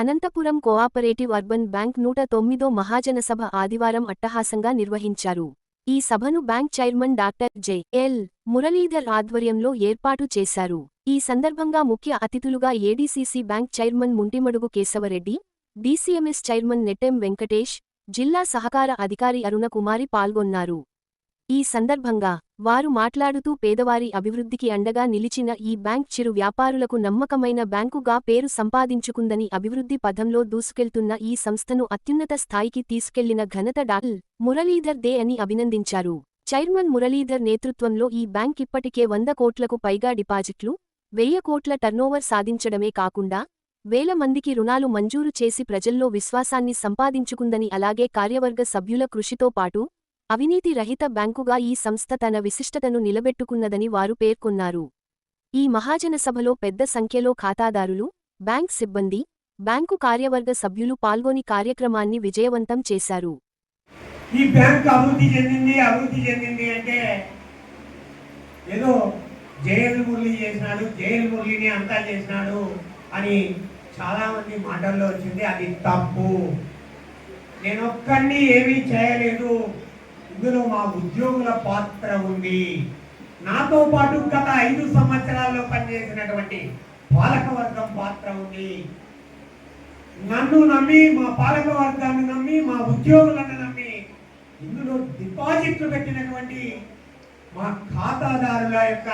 Anantapuram cooperative urban bank నూట తొమ్మిదో మహాజన సభ ఆదివారం అట్టహాసంగా నిర్వహించారు. ఈ సభను bank chairman doctor J. L. Muralidhar ఆధ్వర్యంలో ఏర్పాటు చేశారు. ఈ సందర్భంగా ముఖ్య అతిథులుగా ADCC bank chairman Muntimadugu Kesava Reddy DCMS chairman Nettem Venkatesh జిల్లా సహకార అధికారి అరుణకుమారి పాల్గొన్నారు. ఈ సందర్భంగా వారు మాట్లాడుతూ పేదవారి అభివృద్ధికి అండగా నిలిచిన ఈ బ్యాంక్ చిరు వ్యాపారులకు నమ్మకమైన బ్యాంకుగా పేరు సంపాదించుకుందని అభివృద్ధి పథంలో దూసుకెళ్తున్న ఈ సంస్థను అత్యున్నత స్థాయికి తీసుకెళ్ళిన ఘనత డాల్ మురళీధర్ దే అని అభినందించారు. చైర్మన్ మురళీధర్ నేతృత్వంలో ఈ బ్యాంక్ ఇప్పటికే వంద కోట్లకు పైగా డిపాజిట్లు వెయ్యి కోట్ల టర్నోవర్ సాధించడమే కాకుండా వేల మందికి రుణాలు మంజూరు చేసి ప్రజల్లో విశ్వాసాన్ని సంపాదించుకుందని అలాగే కార్యవర్గ సభ్యుల కృషితో పాటు అవినీతి రహిత బ్యాంకుగా ఈ సంస్థ తన విశిష్టతను నిలబెట్టుకున్నదని వారు పేర్కొన్నారు. ఈ మహాజన సభలో పెద్ద సంఖ్యలో ఖాతాదారులు బ్యాంక్ సిబ్బంది బ్యాంకు కార్యవర్గ సభ్యులు పాల్గొని కార్యక్రమాన్ని విజయవంతం చేశారు. ఈ బ్యాంక్ అభివృద్ధి చెందింది అభివృద్ధి చెందింది అంటే ఏదో జయల్ మురళి చేసినాడు జయల్ మురళిని అంతా చేసినాడు అని చాలామంది మాటల్లో వచ్చింది అది తప్పు. నేను ఒక్కడిని ఏమీ చేయలేదు. ఇందులో మా ఉద్యోగుల పాత్ర ఉంది. నాతో పాటు గత ఐదు సంవత్సరాల్లో పనిచేసినటువంటి పాలకవర్గం పాత్ర ఉంది. నన్ను నమ్మి మా పాలకవర్గాన్ని నమ్మి మా ఉద్యోగులను నమ్మి ఇందులో డిపాజిట్లు పెట్టినటువంటి మా ఖాతాదారుల యొక్క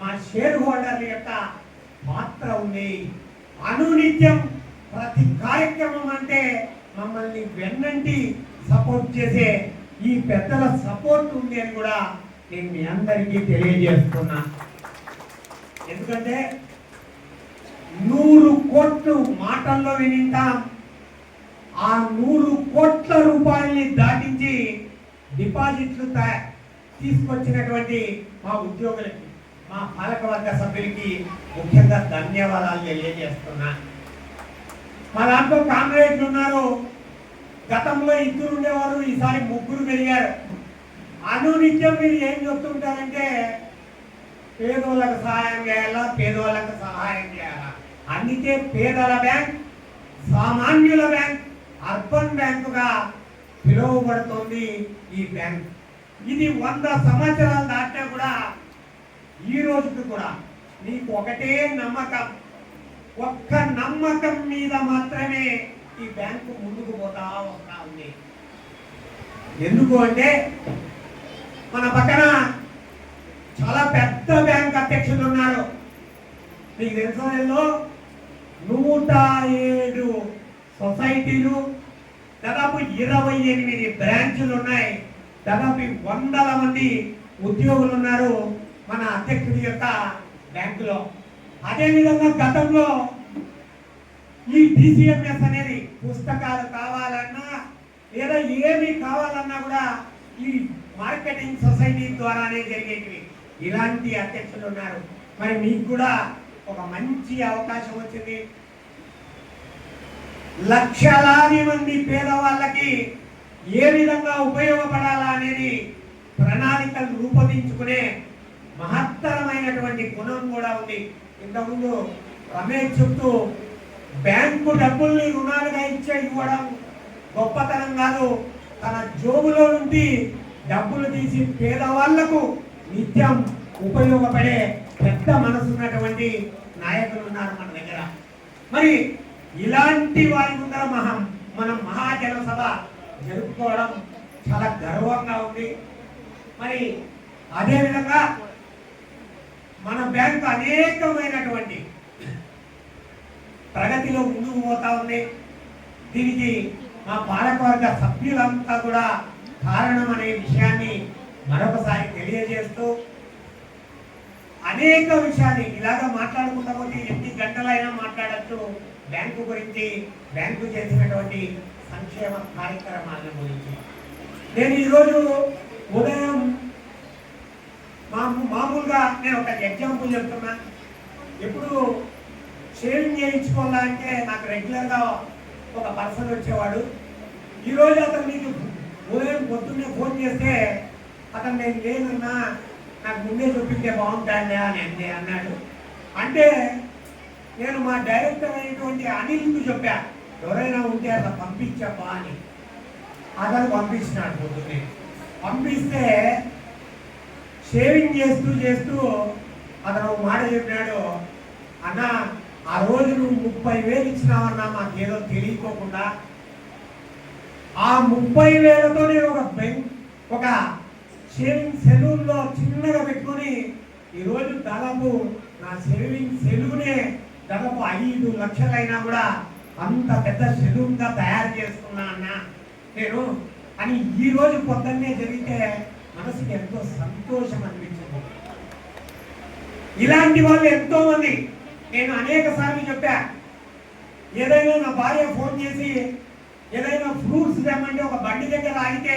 మా షేర్ హోల్డర్ల యొక్క పాత్ర ఉంది. అనునిత్యం ప్రతి కార్యక్రమం అంటే మమ్మల్ని వెన్నంటి సపోర్ట్ చేసే ఈ పెద్దల సపోర్ట్ ఉంది అని కూడా నేను మీ అందరికీ తెలియజేస్తున్నా. ఎందుకంటే నూరు కోట్లు మాటల్లో వినింటాం. ఆ నూరు కోట్ల రూపాయల్ని దాటించి డిపాజిట్లు తీసుకొచ్చినటువంటి మా ఉద్యోగులకి మా పాలకవర్గ సభ్యులకి ముఖ్యంగా ధన్యవాదాలు తెలియజేస్తున్నా. మా దాంట్లో కాంగ్రెస్లు ఉన్నారు. గతంలో ఇద్దరు ఈసారి ముగ్గురు పెరిగారు. అనునిత్యం మీరు ఏం చెప్తుంటారంటే పేదోళ్ళకు సహాయం చేయాలా పేదోళ్ళకు సహాయం చేయాలా? అందుకే పేదల బ్యాంక్ సామాన్యుల బ్యాంక్ అర్బన్ బ్యాంకుగా పిలువబడుతోంది ఈ బ్యాంక్. ఇది వంద సంవత్సరాలు దాటినా కూడా ఈ రోజుకి కూడా నీకు ఒకటే నమ్మకం. ఒక్క నమ్మకం మీద మాత్రమే ఈ బ్యాంకు ముందుకు పోతా ఎందుకు అంటే మన పక్కన చాలా పెద్ద బ్యాంక్ అధ్యక్షులు ఉన్నారు. మీకు తెలుసా నూట ఏడు సొసైటీలు దాదాపు ఇరవై ఎనిమిది బ్రాంచులు ఉన్నాయి. దాదాపు వందల మంది ఉద్యోగులు ఉన్నారు మన అధ్యక్షుడి యొక్క బ్యాంకులో. అదేవిధంగా గతంలో ఈ డిసిఎంఎస్ అనేది పుస్తకాలు కావాలన్నా లేదా ఏమి కావాలన్నా కూడా ఈ మార్కెటింగ్ సొసైటీ ద్వారానే జరిగేటివి. ఇలాంటి అధ్యక్షులు ఉన్నారు. మరి మీకు కూడా ఒక మంచి అవకాశం వచ్చింది. లక్షలాది మంది పేదవాళ్ళకి ఏ విధంగా ఉపయోగపడాలా అనేది ప్రణాళికలు రూపొందించుకునే మహత్తరమైనటువంటి గుణం కూడా ఉంది. ఇంతకుముందు రమేష్ చెప్తూ బ్యాంకు డబ్బుల్ని రుణాలుగా ఇచ్చే ఇవ్వడం గొప్పతనం కాదు. తన జోబులో నుండి డబ్బులు తీసి పేదవాళ్ళకు నిత్యం ఉపయోగపడే పెద్ద మనసున్నటువంటి నాయకులు ఉన్నారు మన దగ్గర. మరి ఇలాంటి వారి ముందర మహం మనం మహాజన సభ జరుపుకోవడం చాలా గర్వంగా ఉంది. మరి అదేవిధంగా మన బ్యాంకు అనేకమైనటువంటి ప్రగతిలో ముందుకు పోతా ఉంది. దీనికి మా పాలకవర్గ సభ్యులంతా కూడా కారణం అనే విషయాన్ని మరొకసారి తెలియజేస్తూ అనేక విషయాన్ని ఇలాగా మాట్లాడుకుంటా పోతే ఎన్ని గంటలైనా మాట్లాడచ్చు. బ్యాంకు గురించి బ్యాంకు చేసినటువంటి సంక్షేమ కార్యక్రమాల గురించి. నేను ఈరోజు ఉదయం మాము మామూలుగా నేను ఒక ఎగ్జాంపుల్ చెప్తున్నా. ఎప్పుడు షేవింగ్ చేయించుకోవాలంటే నాకు రెగ్యులర్గా ఒక పర్సన్ వచ్చేవాడు. ఈరోజు అతను నీకు ఉదయం పొద్దున్నే ఫోన్ చేస్తే అతను నేను లేనన్నా నాకు ముందే చూపిస్తే బాగుంటుందా అని అంది అన్నాడు. అంటే నేను మా డైరెక్టర్ అయినటువంటి అనిల్కు చెప్పా ఎవరైనా ఉంటే అలా పంపించబ్బా అని. అతను పంపించినాడు పొద్దున్నే. పంపిస్తే షేవింగ్ చేస్తూ చేస్తూ అతను మాట చెప్పినాడు అన్నా ఆ రోజు నువ్వు ముప్పై వేలు ఇచ్చినావన్నా మాకేదో తెలియకోకుండా? ఆ ముప్పై వేలతో నేను ఒక బెంక్ ఒక షేవింగ్ సెలూన్లో చిన్నగా పెట్టుకొని ఈరోజు దాదాపు నా షేవింగ్ సెలూనే దాదాపు ఐదు లక్షలైనా కూడా అంత పెద్ద సెలూన్గా తయారు చేసుకున్నా అన్న. నేను అని ఈరోజు పొద్దున్నే జరిగితే మనసుకి ఎంతో సంతోషం అనిపించింది. ఇలాంటి వాళ్ళు ఎంతోమంది నేను అనేక సార్లు చెప్పా ఏదైనా నా భార్య ఫోన్ చేసి ఏదైనా ఫ్రూట్స్ తెమ్మంటే ఒక బండి దగ్గర ఆగితే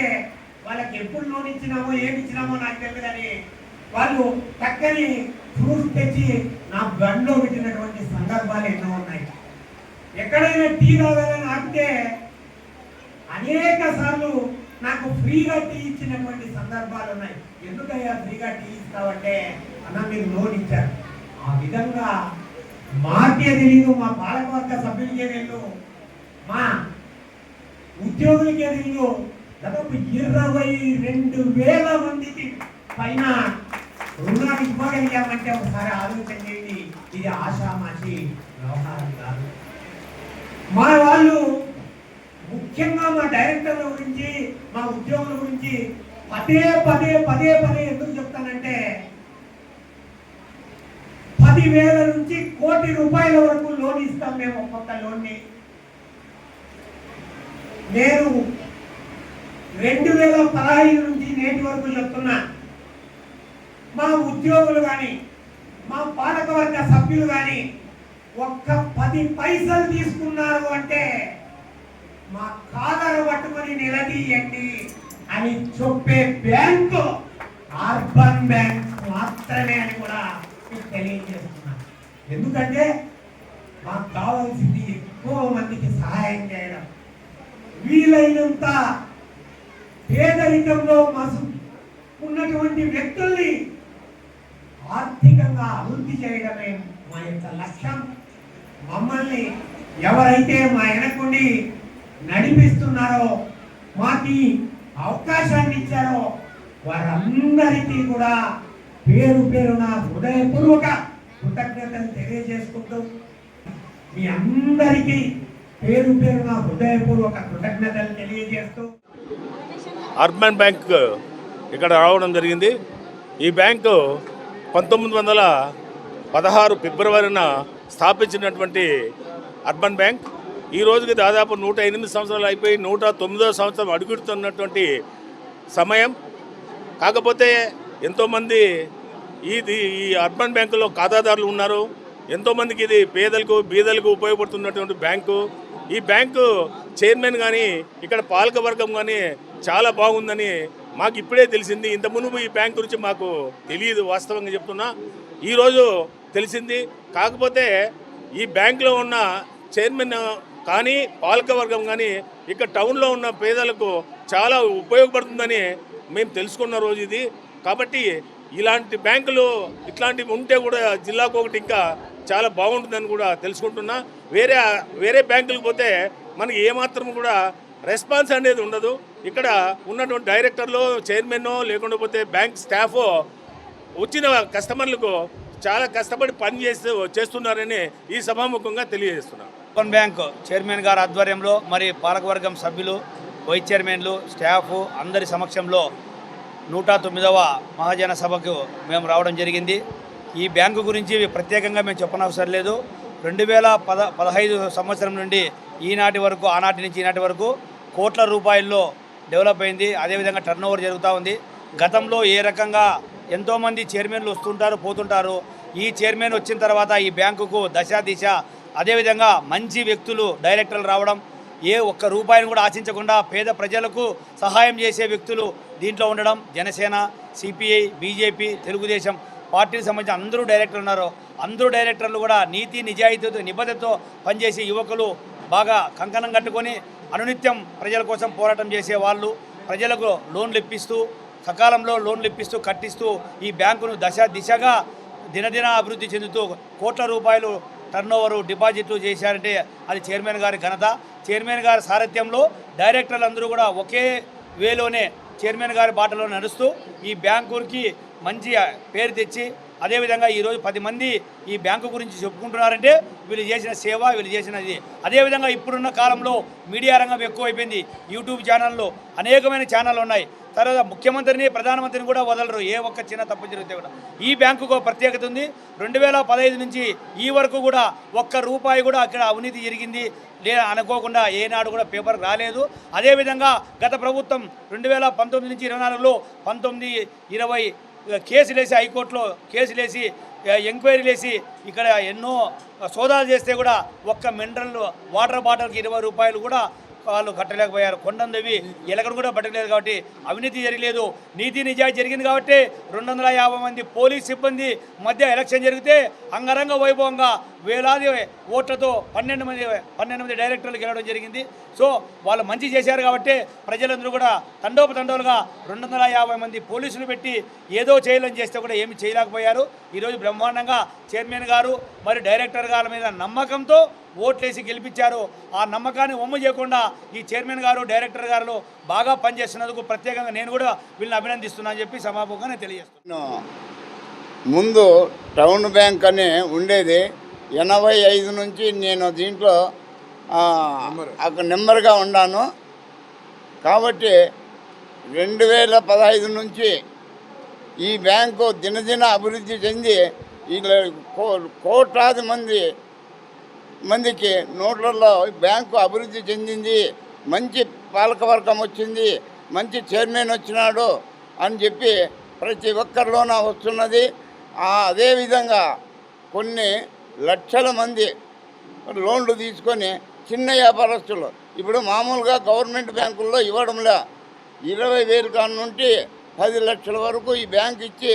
వాళ్ళకి ఎప్పుడు లోన్ ఇచ్చినామో ఏమి ఇచ్చినామో నాకు తెలియదు కానీ వాళ్ళు చక్కని ఫ్రూట్స్ తెచ్చి నా బండిలో పెట్టినటువంటి సందర్భాలు ఎన్నో ఉన్నాయి. ఎక్కడైనా టీ తాగాలని ఆపితే అనేక సార్లు నాకు ఫ్రీగా టీ ఇచ్చినటువంటి సందర్భాలు ఉన్నాయి. ఎందుకయ్యా ఫ్రీగా టీ ఇస్తావంటే? అన్న మీరు లోన్ ఇచ్చారు. ఆ విధంగా మాకే తెలియదు మా పాలకవర్గ సభ్యులకే తెలియదు మా ఉద్యోగులకే తెలియదు దాదాపు ఇరవై రెండు వేల మందికి పైన రుణాలు ఇవ్వగలిగామంటే ఒకసారి ఆలోచన చేయండి. ఇది ఆషామాషి వ్యవహారం కాదు. మా వాళ్ళు ముఖ్యంగా మా డైరెక్టర్ల గురించి మా ఉద్యోగుల గురించి పదే పదే పదే పదే ఎందుకు చెప్తానంటే పదివేల నుంచి కోటి రూపాయల వరకు లోన్ ఇస్తాం మేము ఒక్కొక్క లోన్ని. నేను రెండు వేల పదహైదు నుంచి నేటి వరకు చెప్తున్నా. మా ఉద్యోగులు కానీ మా పాలకవర్గ సభ్యులు కానీ ఒక్క పది పైసలు తీసుకున్నారు అంటే మా కాలర్ పట్టుకొని నిలదీయండి అని చెప్పే బ్యాంకు అర్బన్ బ్యాంక్ మాత్రమే అని కూడా మీకు ఎందుకంటే మాకు కావాల్సింది ఎక్కువ మందికి సహాయం చేయడం. వీలైనంత పేదరికంలో మసు ఉన్నటువంటి వ్యక్తుల్ని ఆర్థికంగా అభివృద్ధి చేయడమే మా యొక్క లక్ష్యం. మమ్మల్ని ఎవరైతే మా వెనకుండి నడిపిస్తున్నారో మాకు అవకాశాన్ని ఇచ్చారో వారందరికీ కూడా పేరు పేరున హృదయపూర్వక కృతజ్ఞతలు తెలియజేసుకుంటూ మీ అందరికీ పేరు పేరున హృదయపూర్వక కృతజ్ఞతలు తెలియజేస్తూ అర్బన్ బ్యాంక్ ఇక్కడ రావడం జరిగింది. ఈ బ్యాంకు పంతొమ్మిది వందల పదహారు ఫిబ్రవరిన స్థాపించినటువంటి అర్బన్ బ్యాంక్. ఈ రోజుకి దాదాపు నూట ఎనిమిది సంవత్సరాలు అయిపోయి నూట తొమ్మిదో సంవత్సరం అడుగుతున్నటువంటి సమయం. కాకపోతే ఎంతోమంది ఇది ఈ అర్బన్ బ్యాంకులో ఖాతాదారులు ఉన్నారు. ఎంతోమందికి ఇది పేదలకు బీదలకు ఉపయోగపడుతున్నటువంటి బ్యాంకు. ఈ బ్యాంకు చైర్మన్ కానీ ఇక్కడ పాలక వర్గం కానీ చాలా బాగుందని మాకు ఇప్పుడే తెలిసింది. ఇంత మునుపు ఈ బ్యాంక్ గురించి మాకు తెలియదు వాస్తవంగా చెప్తున్నా. ఈరోజు తెలిసింది. కాకపోతే ఈ బ్యాంకులో ఉన్న చైర్మన్ కానీ పాలక వర్గం కానీ ఇక్కడ టౌన్లో ఉన్న పేదలకు చాలా ఉపయోగపడుతుందని మేము తెలుసుకున్న రోజు ఇది. కాబట్టి ఇలాంటి బ్యాంకులు ఇట్లాంటివి ఉంటే కూడా జిల్లాకు ఒకటి ఇంకా చాలా బాగుంటుందని కూడా తెలుసుకుంటున్నా. వేరే వేరే బ్యాంకులకు పోతే మనకి ఏమాత్రం కూడా రెస్పాన్స్ అనేది ఉండదు. ఇక్కడ ఉన్నటువంటి డైరెక్టర్లు చైర్మన్ లేకుండా పోతే బ్యాంక్ స్టాఫ్ వచ్చిన కస్టమర్లకు చాలా కష్టపడి పని చేస్తూ చేస్తున్నారని ఈ సభాముఖంగా తెలియజేస్తున్నాను ఓపెన్ బ్యాంక్ చైర్మన్ గారి ఆధ్వర్యంలో మరి పాలకవర్గం సభ్యులు వైస్ చైర్మన్లు స్టాఫ్ అందరి సమక్షంలో నూట తొమ్మిదవ మహాజన సభకు మేము రావడం జరిగింది. ఈ బ్యాంకు గురించి ప్రత్యేకంగా మేము చెప్పనవసరం లేదు. రెండు వేల పద పదహైదు సంవత్సరం నుండి ఈనాటి వరకు ఆనాటి నుంచి ఈనాటి వరకు కోట్ల రూపాయల్లో డెవలప్ అయింది. అదేవిధంగా టర్న్ ఓవర్ జరుగుతూ ఉంది. గతంలో ఏ రకంగా ఎంతోమంది చైర్మన్లు వస్తుంటారు పోతుంటారు. ఈ చైర్మన్ వచ్చిన తర్వాత ఈ బ్యాంకుకు దశ దిశ అదేవిధంగా మంచి వ్యక్తులు డైరెక్టర్లు రావడం ఏ ఒక్క రూపాయిని కూడా ఆశించకుండా పేద ప్రజలకు సహాయం చేసే వ్యక్తులు దీంట్లో ఉండడం జనసేన సిపిఐ బీజేపీ తెలుగుదేశం పార్టీకి సంబంధించిన అందరూ డైరెక్టర్లు ఉన్నారు. అందరూ డైరెక్టర్లు కూడా నీతి నిజాయితీతో నిబద్ధతతో పనిచేసే యువకులు బాగా కంకణం కట్టుకొని అనునిత్యం ప్రజల కోసం పోరాటం చేసే వాళ్ళు ప్రజలకు లోన్లు ఇప్పిస్తూ సకాలంలో లోన్లు ఇప్పిస్తూ కట్టిస్తూ ఈ బ్యాంకును దశ దిశగా దినదిన అభివృద్ధి చెందుతూ కోట్ల రూపాయలు టర్న్ ఓవర్ డిపాజిట్లు చేశారంటే అది చైర్మన్ గారి ఘనత. చైర్మన్ గారి సారథ్యంలో డైరెక్టర్లు అందరూ కూడా ఒకే వేలోనే చైర్మన్ గారి బాటలో నడుస్తూ ఈ బ్యాంకుకి మంచి పేరు తెచ్చి అదేవిధంగా ఈరోజు పది మంది ఈ బ్యాంకు గురించి చెప్పుకుంటున్నారంటే వీళ్ళు చేసిన సేవ వీళ్ళు చేసినది. అదేవిధంగా ఇప్పుడున్న కాలంలో మీడియా రంగం ఎక్కువైపోయింది. యూట్యూబ్ ఛానల్లో అనేకమైన ఛానళ్ళు ఉన్నాయి. తర్వాత ముఖ్యమంత్రిని ప్రధానమంత్రిని కూడా వదలరు. ఏ ఒక్క చిన్న తప్పు జరిగితే కూడా. ఈ బ్యాంకుకు ప్రత్యేకత ఉంది. రెండు వేల పదహైదు నుంచి ఈ వరకు కూడా ఒక్క రూపాయి కూడా అక్కడ అవినీతి జరిగింది. లే అనుకోకుండా ఏనాడు కూడా పేపర్ రాలేదు. అదేవిధంగా గత ప్రభుత్వం రెండు వేల పంతొమ్మిది నుంచి ఇరవై నాలుగులో పంతొమ్మిది ఇరవై కేసులేసి హైకోర్టులో కేసులేసి ఎంక్వైరీలేసి ఇక్కడ ఎన్నో సోదాలు చేస్తే కూడా ఒక్క మినరల్ వాటర్ బాటిల్కి ఇరవై రూపాయలు కూడా వాళ్ళు కట్టలేకపోయారు. కొండందవి ఎలకడు కూడా పట్టలేదు కాబట్టి అవినీతి జరగలేదు. నీతి నిజాయి జరిగింది కాబట్టి రెండు వందల యాభై మంది పోలీస్ సిబ్బంది మధ్య ఎలక్షన్ జరిగితే అంగరంగ వైభవంగా వేలాది ఓట్లతో పన్నెండు మంది పన్నెండు మంది డైరెక్టర్లు గెలవడం జరిగింది. సో వాళ్ళు మంచి చేశారు కాబట్టి ప్రజలందరూ కూడా తండోపతండోలుగా రెండు వందల యాభై మంది పోలీసులు పెట్టి ఏదో చేయాలని చేస్తే కూడా ఏమి చేయలేకపోయారు. ఈరోజు బ్రహ్మాండంగా చైర్మన్ గారు మరి డైరెక్టర్ గారి మీద నమ్మకంతో ఓట్లేసి గెలిపించారు. ఆ నమ్మకాన్ని ఒమ్ము చేయకుండా ఈ చైర్మన్ గారు డైరెక్టర్ గారు బాగా పనిచేస్తున్నందుకు ప్రత్యేకంగా నేను కూడా వీళ్ళని అభినందిస్తున్నాను చెప్పి సమాపంగా నేను తెలియజేస్తున్నాను ముందు టౌన్ బ్యాంక్ అని ఉండేది. ఎనభై ఐదు నుంచి నేను దీంట్లో అక్కడ నెంబర్గా ఉన్నాను. కాబట్టి రెండు వేల పదహైదు నుంచి ఈ బ్యాంకు దినదిన అభివృద్ధి చెంది ఇలా కో- కోట్లాది మంది మందికి నోట్లలో బ్యాంకు అభివృద్ధి చెందింది. మంచి పాలకవర్గం వచ్చింది. మంచి చైర్మన్ వచ్చినాడు అని చెప్పి ప్రతి ఒక్కరిలోన వస్తున్నది. అదేవిధంగా కొన్ని లక్షల మంది లోన్లు తీసుకొని చిన్న వ్యాపారస్తులు. ఇప్పుడు మామూలుగా గవర్నమెంట్ బ్యాంకుల్లో ఇవ్వడంలే. ఇరవై వేలు కాని నుండి పది లక్షల వరకు ఈ బ్యాంక్ ఇచ్చి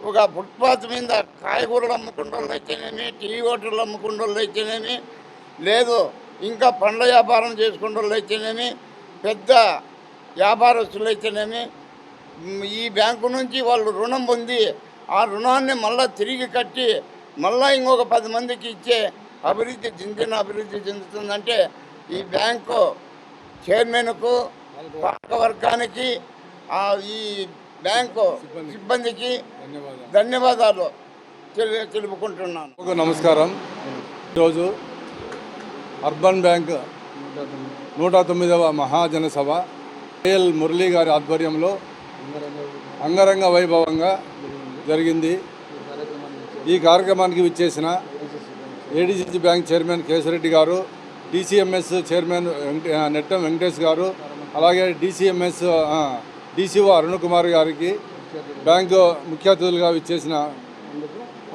ఒక ఫుట్పాత్ మీద కాయగూరలు అమ్ముకుంటోళ్ళు అయితేనేమి టీ హోటళ్ళు అమ్ముకుంటోళ్ళు అయితేనేమి లేదు ఇంకా పండ్ల వ్యాపారం చేసుకుంటోళ్ళు అయితేనేమి పెద్ద వ్యాపారస్తులు అయితేనేమి ఈ బ్యాంకు నుంచి వాళ్ళు రుణం పొంది ఆ రుణాన్ని మళ్ళీ తిరిగి కట్టి మళ్ళీ ఇంకొక పది మందికి ఇచ్చే అభివృద్ధి చెందిన అభివృద్ధి చెందుతుందంటే ఈ బ్యాంకు చైర్మన్కు పాలకవర్గానికి ఆ ఈ బ్యాంకు సిబ్బందికి ధన్యవాదాలు. తెలి- తెలుపుకుంటున్నాను. నమస్కారం. ఈరోజు అర్బన్ బ్యాంక్ నూట తొమ్మిదవ మహాజనసభ. ఏఎల్ మురళీ గారి ఆధ్వర్యంలో అంగరంగ వైభవంగా జరిగింది. ఈ కార్యక్రమానికి విచ్చేసిన ఏడీసీసీ బ్యాంక్ చైర్మన్ కేశరెడ్డి గారు డిసిఎంఎస్ చైర్మన్ నెట్టం వెంకటేష్ గారు అలాగే డిసిఎంఎస్ డిసిఓ అరుణ్ కుమార్ గారికి బ్యాంకు ముఖ్య అతిథులుగా విచ్చేసిన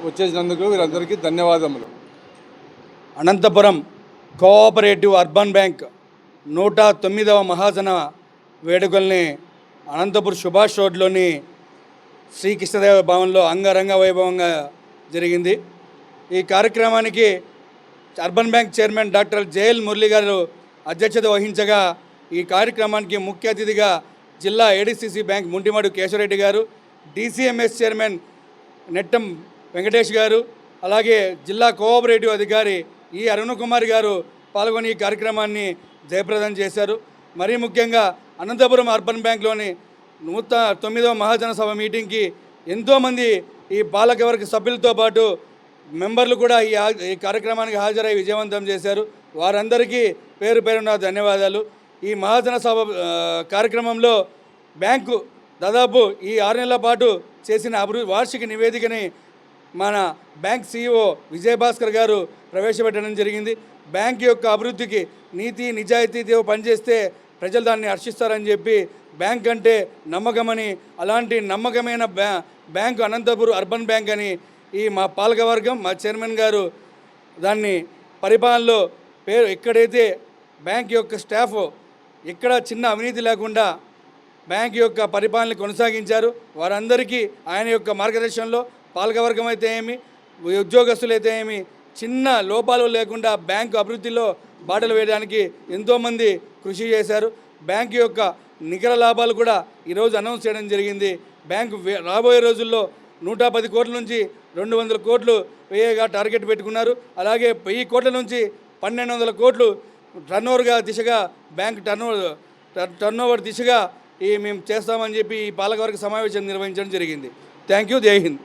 వచ్చేసినందుకు వీరందరికీ ధన్యవాదములు. అనంతపురం కోఆపరేటివ్ అర్బన్ బ్యాంక్ నూట తొమ్మిదవ మహాజన వేడుకల్ని అనంతపురం సుభాష్ రోడ్లోని శ్రీకృష్ణదేవ భవన్లో అంగరంగ వైభవంగా జరిగింది. ఈ కార్యక్రమానికి urban bank chairman doctor J L Murali గారు అధ్యక్షత వహించగా ఈ కార్యక్రమానికి ముఖ్య అతిథిగా జిల్లా ఏడిసిసి బ్యాంక్ ముంటిమడు కేశవరెడ్డి గారు డీసీఎంఎస్ చైర్మన్ నెట్టం వెంకటేష్ గారు అలాగే జిల్లా కోఆపరేటివ్ అధికారి ఈ అరుణ్ కుమార్ గారు పాల్గొని ఈ కార్యక్రమాన్ని జయప్రదం చేశారు. మరీ ముఖ్యంగా అనంతపురం అర్బన్ బ్యాంక్లోని నూత తొమ్మిదవ మహాజన సభ మీటింగ్కి ఎంతోమంది ఈ పాలకవర్గ సభ్యులతో పాటు మెంబర్లు కూడా ఈ ఈ కార్యక్రమానికి హాజరై విజయవంతం చేశారు. వారందరికీ పేరు పేరున ధన్యవాదాలు. ఈ మహాజన సభ కార్యక్రమంలో బ్యాంకు దాదాపు ఈ ఆరు నెలల పాటు చేసిన అభివృద్ధి వార్షిక నివేదికని మన బ్యాంక్ సీఈఓ విజయభాస్కర్ గారు ప్రవేశపెట్టడం జరిగింది. బ్యాంక్ యొక్క అభివృద్ధికి నీతి నిజాయితీతో పనిచేస్తే ప్రజలు దాన్ని హర్షిస్తారని చెప్పి బ్యాంక్ అంటే నమ్మకమని అలాంటి నమ్మకమైన బ్యా బ్యాంకు అనంతపురం అర్బన్ బ్యాంక్ అని ఈ మా పాలకవర్గం మా చైర్మన్ గారు దాన్ని పరిపాలనలో పేరు ఎక్కడైతే బ్యాంక్ యొక్క స్టాఫ్ ఎక్కడ చిన్న అవినీతి లేకుండా బ్యాంక్ యొక్క పరిపాలన కొనసాగించారు వారందరికీ ఆయన యొక్క మార్గదర్శనంలో పాలకవర్గం అయితే ఏమి ఉద్యోగస్తులు అయితే ఏమి చిన్న లోపాలు లేకుండా బ్యాంకు అభివృద్ధిలో బాటలు వేయడానికి ఎంతోమంది కృషి చేశారు. బ్యాంక్ యొక్క నికర లాభాలు కూడా ఈరోజు అనౌన్స్ చేయడం జరిగింది. బ్యాంకు రాబోయే రోజుల్లో నూట పది కోట్ల నుంచి రెండు వందల కోట్లు వేయగా టార్గెట్ పెట్టుకున్నారు. అలాగే వెయ్యి కోట్ల నుంచి పన్నెండు వందల కోట్లు టర్నోవర్గా దిశగా బ్యాంక్ టర్నోవర్ టర్నోవర్ దిశగా ఈ మేము చేస్తామని చెప్పి ఈ పాలకవర్గ సమావేశం నిర్వహించడం జరిగింది. Thank you. జై హింద్.